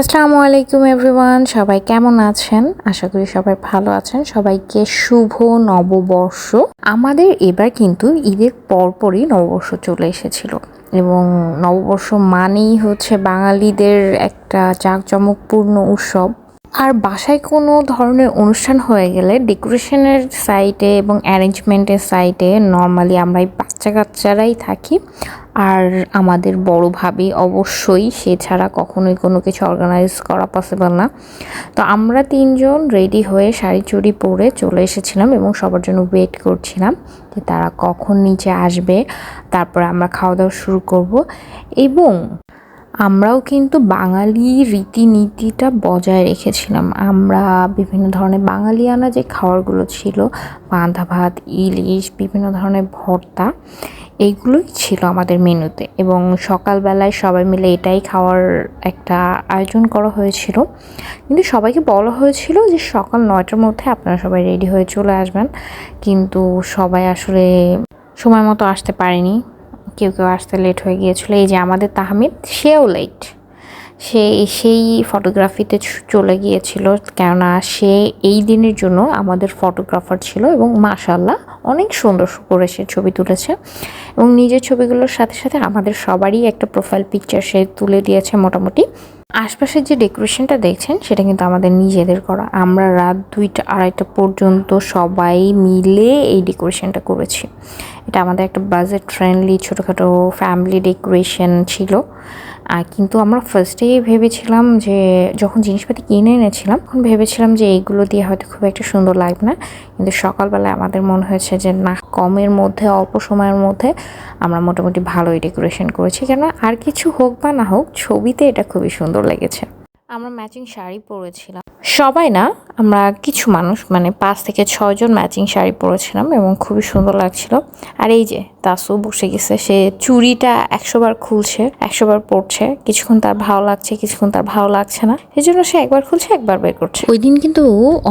আসসালামু আলাইকুম এভরিওয়ান, সবাই কেমন আছেন? আশা করি সবাই ভালো আছেন। সবাইকে শুভ নববর্ষ। আমাদের এবার কিন্তু ঈদের পরপরই নববর্ষ চলে এসেছিল এবং নববর্ষ মানেই হচ্ছে বাঙালিদের একটা জাঁকজমকপূর্ণ উৎসব। আর বাসায় কোনো ধরনের অনুষ্ঠান হয়ে গেলে ডেকোরেশনের সাইটে এবং অ্যারেঞ্জমেন্টের সাইটে নর্মালি আমরা এই বাচ্চা কাচ্চারাই থাকি। আর আমাদের বড় ভাবি অবশ্যই, সে ছাড়া কখনোই কোনো কিছু অর্গানাইজ করা পসিবল না। তো আমরা তিনজন রেডি হয়ে শাড়ি চুড়ি পরে চলে এসেছিলাম এবং সবার জন্য ওয়েট করছিলাম যে তারা কখন নিচে আসবে। তারপরে আমরা খাওয়া দাওয়া শুরু করব এবং আমরাও কিন্তু বাঙালি রীতিনীতিটা বজায় রেখেছিলাম। আমরা বিভিন্ন ধরনের বাঙালিয়ানা যে খাবারগুলো ছিল, বাঁধা ভাত, ইলিশ, বিভিন্ন ধরনের ভর্তা, এইগুলোই ছিল আমাদের মেনুতে। এবং সকালবেলায় সবাই মিলে এটাই খাওয়ার একটা আয়োজন করা হয়েছিল। কিন্তু সবাইকে বলা হয়েছিল যে সকাল নয়টার মধ্যে আপনারা সবাই রেডি হয়ে চলে আসবেন। কিন্তু সবাই আসলে সময় মতো আসতে পারেনি। কেউ কেউ আসতে লেট হয়ে গিয়েছিল। এই যে আমাদের তাহমিদ, সেও লেট সে সেই ফটোগ্রাফিতে চলে গিয়েছিল, কেননা সে এই দিনের জন্য আমাদের ফটোগ্রাফার ছিল এবং মাশাল্লাহ অনেক সুন্দর করে সে ছবি তুলেছে। এবং নিজের ছবিগুলোর সাথে সাথে আমাদের সবারই একটা প্রোফাইল পিকচার সে তুলে দিয়েছে মোটামুটি। আশপাশের যে ডেকোরেশনটা দেখছেন, সেটা কিন্তু আমাদের নিজেদের করা। আমরা রাত দুইটা, আড়াইটা পর্যন্ত সবাই মিলে এই ডেকোরেশনটা করেছি। এটা আমাদের একটা বাজেট ফ্রেন্ডলি ছোটোখাটো ফ্যামিলি ডেকোরেশন ছিল। আর কিন্তু আমরা ফার্স্টেই ভেবেছিলাম যে, যখন জিনিসপাতি কিনে এনেছিলাম, তখন ভেবেছিলাম যে এইগুলো দিয়ে হয়তো খুব একটা সুন্দর লাগবে না। কিন্তু সকালবেলায় আমাদের মনে হয়েছে যে, না, কমের মধ্যে, অল্প সময়ের মধ্যে আমরা মোটামুটি ভালোই ডেকোরেশন করেছি। কেন আর কিছু হোক বা না হোক, ছবিতে এটা খুবই সুন্দর লেগেছে। আমরা ম্যাচিং শাড়ি পরেছিলাম। সবাই না, আমরা কিছু মানুষ মানে পাঁচ থেকে ছয়জন ম্যাচিং শাড়ি পরেছিলাম এবং খুবই সুন্দর লাগছিল। আর এই যে তাসু বসে গেছে। সে চুরিটা একশো বার খুলছে একশো বার পরছে। কিছুক্ষণ তার ভালো লাগছে কিছুক্ষণ তার ভালো লাগছে না। সেই জন্য সে একবার খুলছে একবার বের করছে। ওই দিন কিন্তু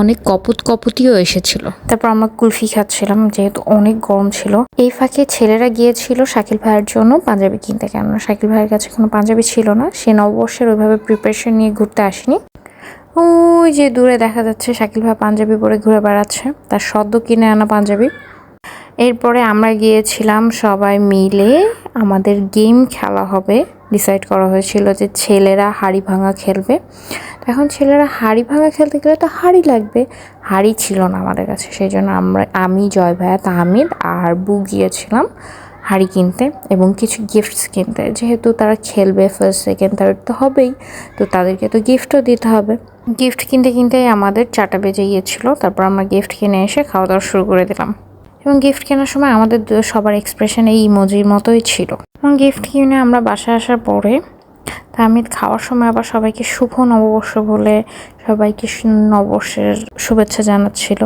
অনেক কপত কপতিও এসেছিল। তারপর আমরা কুলফি খাচ্ছিলাম যেহেতু অনেক গরম ছিল। এই ফাঁকে ছেলেরা গিয়েছিল শাকিল ভাইয়ের জন্য পাঞ্জাবি কিনতে। কেননা শাকিল ভাইয়ের কাছে কোনো পাঞ্জাবি ছিল না। সে নববর্ষের ওইভাবে প্রিপারেশন নিয়ে ঘুরতে আসেনি। ওই যে দূরে দেখা যাচ্ছে শাকিল ভাই পাঞ্জাবি পরে ঘুরে বেড়াচ্ছে। তার সদ্য কিনে আনা পাঞ্জাবি। এরপরে আমরা গিয়েছিলাম সবাই মিলে আমাদের গেম খেলা হবে। ডিসাইড করা হয়েছিল যে ছেলেরা হাড়ি ভাঙা খেলবে। এখন ছেলেরা হাড়ি ভাঙা খেলতে গেলে তো হাড়ি লাগবে। হাড়ি ছিল না আমাদের কাছে, সেই জন্য আমরা, আমি, জয় ভাইয়া তাহমিদ আর বু গিয়েছিলাম হাড়ি কিনতে এবং কিছু গিফটস কিনতে। যেহেতু তারা খেলবে ফার্স্ট সেকেন্ড থার্ড তো হবেই, তো তাদেরকে তো গিফটও দিতে হবে। গিফট কিনতে কিনতেই আমাদের চাটা বেজে গিয়েছিল, তারপর আমরা গিফট কিনে এসে খাওয়া দাওয়া শুরু করে দিলাম। এবং গিফট কেনার সময় আমাদের সবার এক্সপ্রেশন এই ইমোজির মতোই ছিল। এবং গিফট কিনে আমরা বাসায় আসার পরে তা আমি খাওয়ার সময় আবার সবাইকে শুভ নববর্ষ বলে সবাইকে নববর্ষের শুভেচ্ছা জানাচ্ছিল।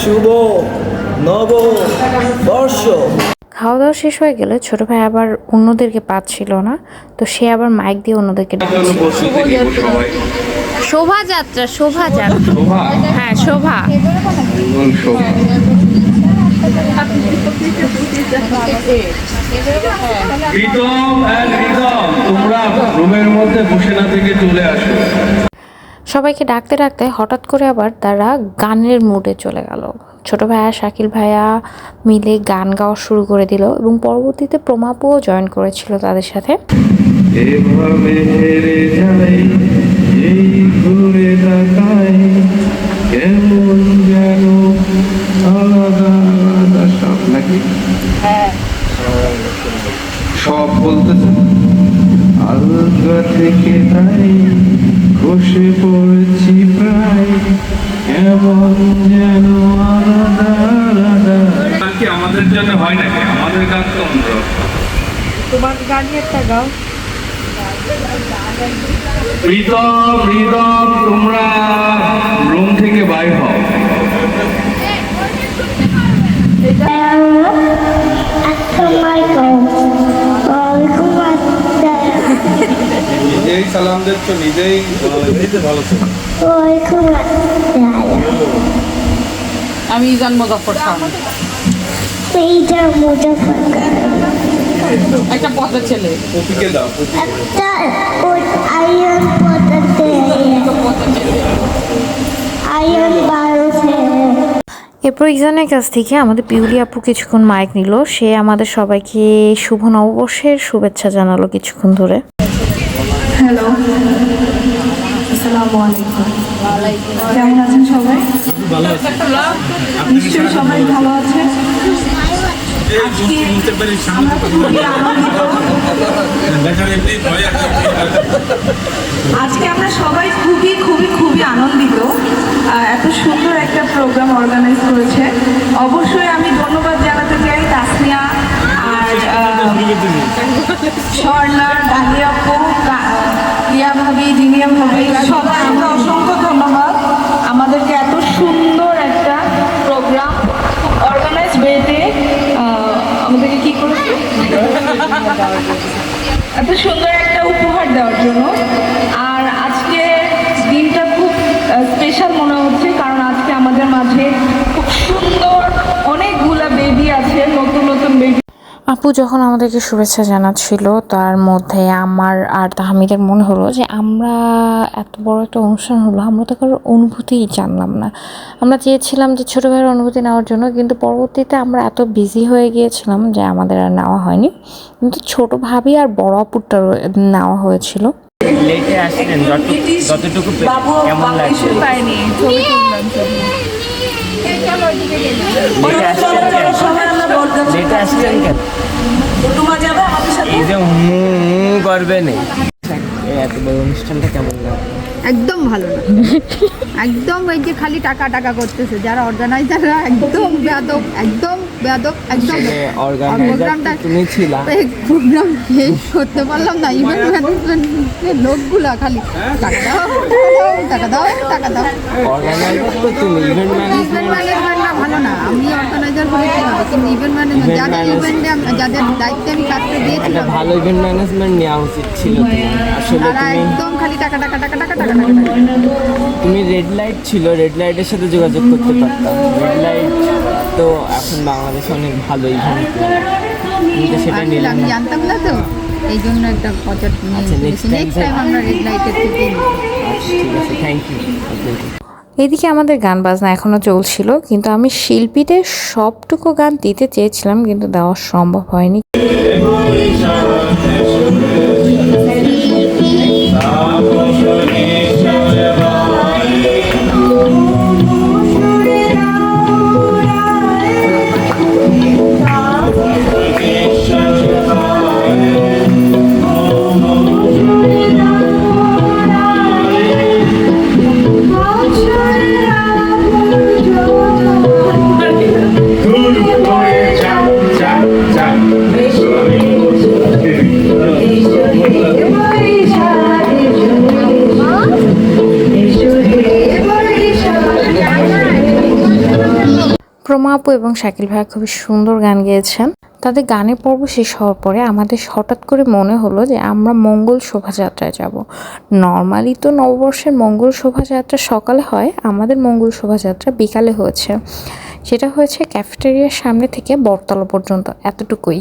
শুভ নব বর্ষ খাওয়া দাওয়া শেষ হয়ে গেলে ছোট ভাই আবার অন্যদেরকে পাচ্ছিল না তো সে আবার মাইক দিয়ে অন্যদেরকে ডাকছিল শোভাযাত্রা শোভাযাত্রা। হ্যাঁ শোভা। প্রীতম অ্যান্ড রিতম তোমরা রুমের মধ্যে বসে না থেকে চলে আসো। সবাইকে ডাকতে ডাকতে হঠাৎ করে আবার তারা গানের মুডে চলে গেল। ছোট ভাইয়া শাকিল ভাইয়া মিলে গান গাওয়া শুরু করে দিল এবং পরবর্তীতে প্রমাপুও জয়েন করেছিল তাদের সাথে। এভাবে হেরে যাই এই ঘুরে তাকাই কেমন যেন আলাদা আলাদা সব নাকি? সব বলতেছে। আলগা থেকে তাই বসে পড়েছি প্রায় কেমন যেন আলাদা আলাদা। আমাদের জন্য হয় নাকি? আমাদের গান তো অন্যরকম। প্রীতম প্রীতম তোমরা রুম থেকে বাইর হও. নিজেই সালাম দিচ্ছ নিজেই নিজে ভালো. আমি ইজান মুজাফর খান Peter Muzaffar. একটা পথের ছেলে কপিকে দাও After I am Biosay. এরপর ইজানের কাছ থেকে আমাদের পিউলি আপু কিছুক্ষণ মাইক নিল। সে আমাদের সবাইকে শুভ নববর্ষের শুভেচ্ছা জানালো কিছুক্ষণ ধরে। হ্যালো আসসালামু আলাইকুম। কেমন আছেন সবাই? নিশ্চয়ই সবাই ভালো আছে আজকে আমরা সবাই খুবই খুবই খুবই আনন্দিত। এত সুন্দর একটা প্রোগ্রাম অর্গানাইজ করেছে। অবশ্যই আমি ধন্যবাদ জানাতে চাই তাসনিয়া আর স্বর্ণা ডালিয়া আপু কা- রিয়া ভাবি জিনিয়া ভাবি সবাইকে অসংখ্য ধন্যবাদ আমাদেরকে এত সুন্দর একটা প্রোগ্রাম অর্গানাইজ ওয়েতে আমাদেরকে কি করেছে এত সুন্দর একটা উপহার দেওয়ার জন্য। আর আজকে দিনটা খুব স্পেশাল মনে হচ্ছে, কারণ আজকে আমাদের মাঝে খুব সুন্দর অনেকগুলা বেবি আছে নতুন নতুন বেবি আপু যখন আমাদেরকে শুভেচ্ছা জানাচ্ছিল তার মধ্যে আমার আর তাহমিদের মনে হলো যে আমরা এত বড় একটা অনুষ্ঠান হলো আমরা তো কারোর অনুভূতিই জানলাম না। আমরা চেয়েছিলাম যে ছোটো ভাইয়ের অনুভূতি নেওয়ার জন্য কিন্তু পরবর্তীতে আমরা এত বিজি হয়ে গিয়েছিলাম যে আমাদের আর নেওয়া হয়নি। কিন্তু ছোট ভাবি আর বড় আপুরটা নেওয়া হয়েছিল। লেটে আসলেন যতটুকু কেমন বাবু লাগছে? বলতে লেটে আসছেন কেন? টুমা যাবে আমাদের সাথে? এই যে হু করবে না। এত বড় অনুষ্ঠানটা কেমন লাগবে একদম ভালো না। একদম ওই যে খালি টাকা টাকা করতেছে যারা অর্গানাইজাররা একদম বেয়াদব একদম বেয়াদব একদম অর্গানাইজার প্রোগ্রামটা তুমি ছিলা। প্রোগ্রাম শেষ করতে পারলাম না। ইভেন্ট ম্যানেজমেন্টের লোকগুলা খালি টাকা দাও টাকা দাও টাকা দাও অর্গানাইজার তো তুমি ইভেন্ট ম্যানেজমেন্ট ভালো না আমি অর্গানাইজার হলে কি হবে কিন্তু ইভেন্ট ম্যানেজমেন্ট যাদের ইভেন্টে যাদের দায়িত্বে আমি কাজটা দিয়েছিলাম। ভালো ইভেন্ট ম্যানেজমেন্ট নেওয়া উচিত ছিল তোমার। আসলে তারা একদম খালি টাকা টাকা টাকা টাকা টাকা টাকা টাকা। তুমি রেড লাইট ছিল রেড লাইটের সাথে যোগাযোগ করতে পারতাম। রেড লাইট তো এখন বাংলাদেশে অনেক ভালো ইভেন্ট সেটা আসলে নিলে আমি জানতাম না তো এই জন্য একটা পচার আচ্ছা, নেক্সট টাইম আমরা রেড লাইটের থেকে আচ্ছা ঠিক আছে থ্যাংক ইউ এদিকে আমাদের গান বাজনা এখনও চলছিল, কিন্তু আমি শিল্পীদের সবটুকু গান দিতে চেয়েছিলাম, কিন্তু দেওয়া সম্ভব হয়নি। প্রমা আপু এবং শাকিল ভাইয়া খুবই সুন্দর গান গেয়েছেন। তাদের গানের পর্ব শেষ হওয়ার পরে আমাদের হঠাৎ করে মনে হলো যে আমরা মঙ্গল শোভাযাত্রায় যাব। নর্মালি তো নববর্ষের মঙ্গল শোভাযাত্রা সকালে হয়, আমাদের মঙ্গল শোভাযাত্রা বিকালে হয়েছে। সেটা হয়েছে ক্যাফেটেরিয়ার সামনে থেকে বটতলা পর্যন্ত, এতটুকুই।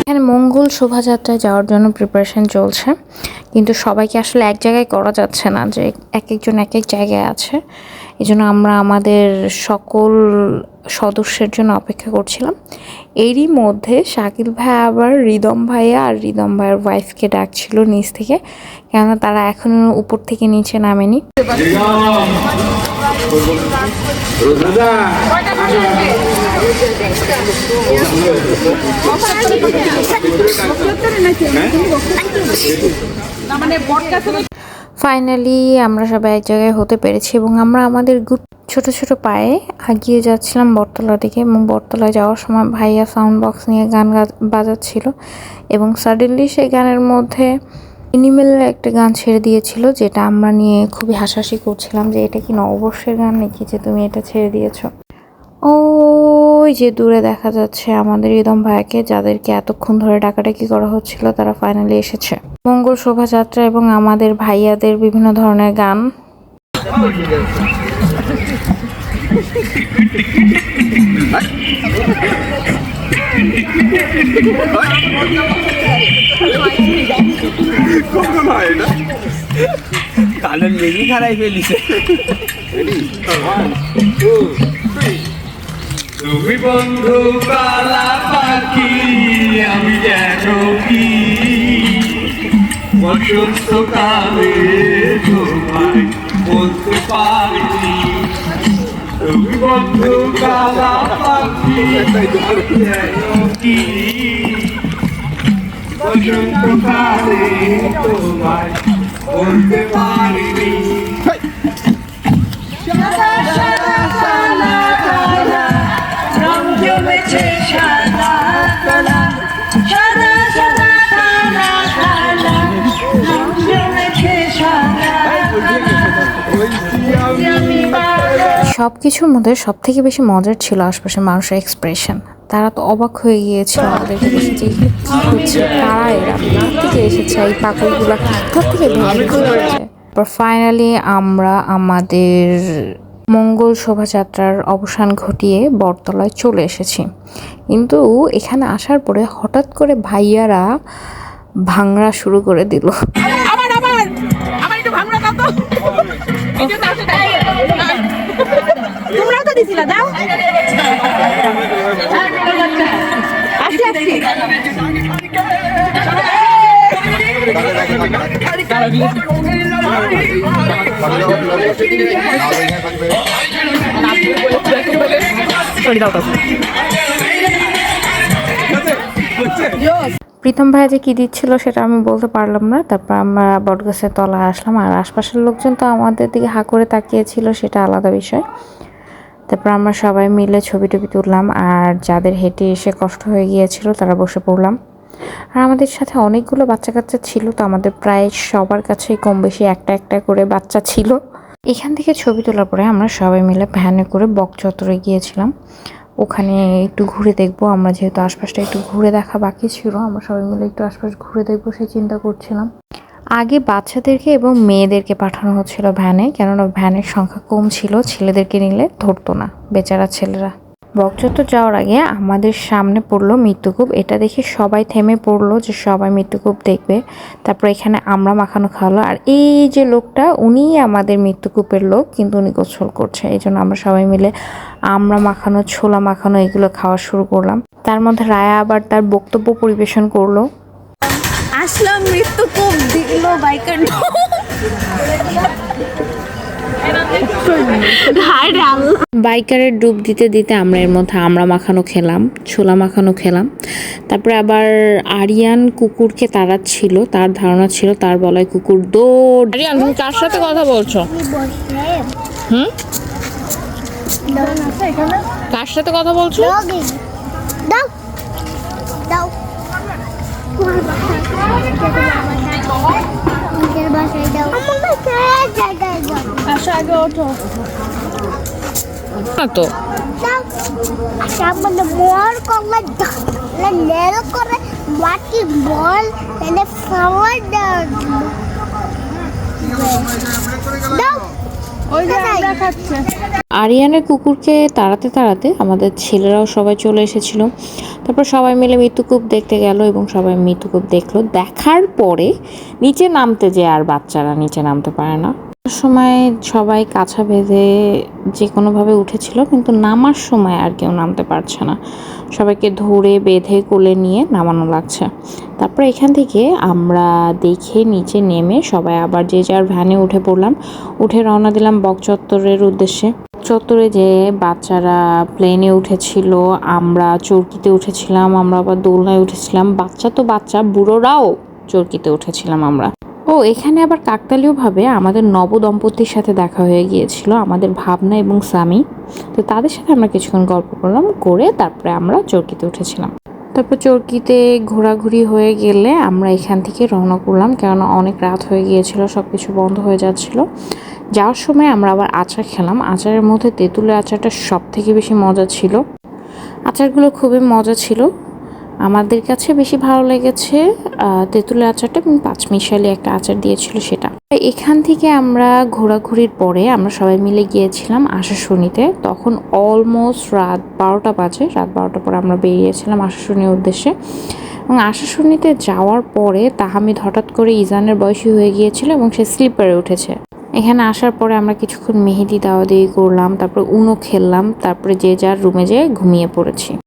এখানে মঙ্গল শোভাযাত্রায় যাওয়ার জন্য প্রিপারেশন চলছে। কিন্তু সবাইকে আসলে এক জায়গায় করা যাচ্ছে না যে এক একজন এক এক জায়গায় আছে। এই জন্য আমরা আমাদের সকল সদস্যের জন্য অপেক্ষা করছিলাম। এরই মধ্যে শাকিল ভাই আবার রিদম ভাইয়া আর রিদম ভাইয়ের ওয়াইফকে ডাকছিল নিচ থেকে। কেননা তারা এখনও উপর থেকে নিচে নামেনি। ফাইনালি আমরা সবাই এক জায়গায় হতে পেরেছি এবং আমরা আমাদের গুড ছোট ছোট পায়ে আগিয়ে যাচ্ছিলাম বটতলা দিকে এবং বটতলায় যাওয়ার সময় ভাইয়া সাউন্ড বক্স নিয়ে গান বাজাচ্ছিল এবং সাডেনলি সেই গানের মধ্যে এনিমেলের একটা গান ছেড়ে দিয়েছিল যেটা আমরা নিয়ে খুবই হাসাহাসি করছিলাম যে এটা কি নববর্ষের গান নাকি যে তুমি এটা ছেড়ে দিয়েছ। ওই যে দূরে দেখা যাচ্ছে আমাদের ইদম ভাইকে যাদেরকে এতক্ষণ ধরে ডাকাডাকি করা হচ্ছিল তারা ফাইনালি এসেছে। মঙ্গল শোভাযাত্রা এবং আমাদের ভাইয়াদের বিভিন্ন ধরনের গান। কালের মেঘি খারাই ফেলিছে। তুমি বন্ধু কালা পাখি আমি যেন কি বসন্ত কালে তোমায় বলতে পারিনি তুমি বন্ধু কালা পাখি আমি যেন কি বসন্ত কালে তোমায় বলতে পারিনি রং সব কিছুর মধ্যে সব থেকে বেশি মজার ছিল আশপাশের মানুষের এক্সপ্রেশন তারা তো অবাক হয়ে গিয়েছিল আমাদেরকে যে হচ্ছে, কারা এরা? থেকে এসেছে এই কোথা থেকে ফাইনালি আমরা আমাদের মঙ্গল শোভাযাত্রার অবসান ঘটিয়ে বটতলায় চলে এসেছি। কিন্তু এখানে আসার পরে হঠাৎ করে ভাইয়ারা ভাঙড়া শুরু করে দিল। দিছিলা, দাও। প্রীতম ভাইয়া যে কী দিচ্ছিল সেটা আমি বলতে পারলাম না। তারপর আমরা বটগাছের তলায় আসলাম আর আশপাশের লোকজন তো আমাদের দিকে হা করে তাকিয়েছিল, সেটা আলাদা বিষয়। তারপর আমরা সবাই মিলে ছবি টবি তুললাম আর যাদের হেঁটে এসে কষ্ট হয়ে গিয়েছিল তারা বসে পড়লাম। আর আমাদের সাথে অনেকগুলো বাচ্চা কাচ্চা ছিল, তো আমাদের প্রায় সবার কাছেই কম বেশি একটা একটা করে বাচ্চা ছিল। এখান থেকে ছবি তোলার পরে আমরা সবাই মিলে ভ্যানে করে বক চত্বরে গিয়েছিলাম। ওখানে একটু ঘুরে দেখব, আমরা যেহেতু আশপাশটা একটু ঘুরে দেখা বাকি ছিল, আমরা সবাই মিলে একটু আশপাশ ঘুরে দেখব সেই চিন্তা করছিলাম। আগে বাচ্চাদেরকে এবং মেয়েদেরকে পাঠানো হচ্ছিল ভ্যানে, কেননা ভ্যানের সংখ্যা কম ছিল, ছেলেদেরকে নিলে ধরতো না, বেচারা ছেলেরা। বকচত্বর যাওয়ার আগে আমাদের সামনে পড়ল মৃত্যুকূপ। এটা দেখে সবাই থেমে পড়ল যে সবাই মৃত্যুকূপ দেখবে। তারপর এখানে আমরা মাখানো খাওয়ালো। আর এই যে লোকটা উনিই আমাদের মৃত্যুকূপের লোক কিন্তু উনি গোসল করছে। এই জন্য আমরা সবাই মিলে আমরা মাখানো ছোলা মাখানো এগুলো খাওয়া শুরু করলাম। তার মধ্যে রায়া আবার তার বক্তব্য পরিবেশন করল। আসলাম মৃত্যু খুব দিল বাইকার বাইকারের ডুব দিতে দিতে আমরা এর মধ্যে আমরা মাখানো খেলাম ছোলা মাখানো খেলাম। তারপরে আবার আরিয়ান কুকুরকে তাড়াচ্ছিল তার ধারণা ছিল তার বলায় কুকুর দৌড়। আরিয়ান তুমি কার সাথে কথা বলছো? হুম? কার সাথে কথা বলছো? বাসায় যাও। আসো আগে ওঠো। না তো? সামনে মোর করলে নেল করে মাটি বল এনে ফ্লাওয়ার দাও দাও ওই যে আমরা খাচ্ছে। আরিয়ানের কুকুরকে তাড়াতে তাড়াতে আমাদের ছেলেরাও সবাই চলে এসেছিল। তারপর সবাই মিলে মৃত্যুকূপ দেখতে গেল এবং সবাই মৃত্যুকূপ দেখল। দেখার পরে নিচে নামতে যে আর বাচ্চারা নিচে নামতে পারে না। সময় সবাই কাছা বেঁধে যে কোনোভাবে উঠেছিল, কিন্তু নামার সময় আর কেউ নামতে পারছে না। সবাইকে ধরে বেঁধে কোলে নিয়ে নামানো লাগছে। তারপর এখান থেকে আমরা দেখে নিচে নেমে সবাই আবার যে যার ভ্যানে উঠে পড়লাম, উঠে রওনা দিলাম বক চত্বরের উদ্দেশ্যে। চত্বরে যে বাচ্চারা প্লেনে উঠেছিল, আমরা চরকিতে উঠেছিলাম, আমরা আবার দোলনায় উঠেছিলাম। বাচ্চা তো বাচ্চা, বুড়োরাও চরকিতে উঠেছিলাম আমরা। ও, এখানে আবার কাকতালীয়ভাবে আমাদের নব দম্পতির সাথে দেখা হয়ে গিয়েছিল, আমাদের ভাবনা এবং স্বামী। তো তাদের সাথে আমরা কিছুক্ষণ গল্প করলাম, করে তারপরে আমরা চরকিতে উঠেছিলাম। তারপর চরকিতে ঘোরাঘুরি হয়ে গেলে আমরা এখান থেকে রওনা করলাম, কেননা অনেক রাত হয়ে গিয়েছিল সব কিছু বন্ধ হয়ে যাচ্ছিল। যাওয়ার সময় আমরা আবার আচার খেলাম। আচারের মধ্যে তেঁতুলের আচারটা সব থেকে বেশি মজা ছিল। আচারগুলো খুবই মজা ছিল। আমাদের কাছে বেশি ভালো লেগেছে তেঁতুলের আচারটা এবং পাঁচমিশালি একটা আচার দিয়েছিল সেটা। এখান থেকে আমরা ঘোরাঘুরির পরে আমরা সবাই মিলে গিয়েছিলাম আশাশুনিতে। তখন অলমোস্ট রাত বারোটা বাজে, রাত বারোটার পরে আমরা বেরিয়েছিলাম আশাশুনির উদ্দেশ্যে। এবং আশাশুনিতে যাওয়ার পরে তাহামিদ হঠাৎ করে ইজানের বয়সী হয়ে গিয়েছিল এবং সে স্লিপারে উঠেছে। এখানে আসার পরে আমরা কিছুক্ষণ মেহেদি দাওয়া দিয়ে করলাম, তারপরে উনো খেললাম, তারপরে যে যার রুমে যেয়ে ঘুমিয়ে পড়েছি।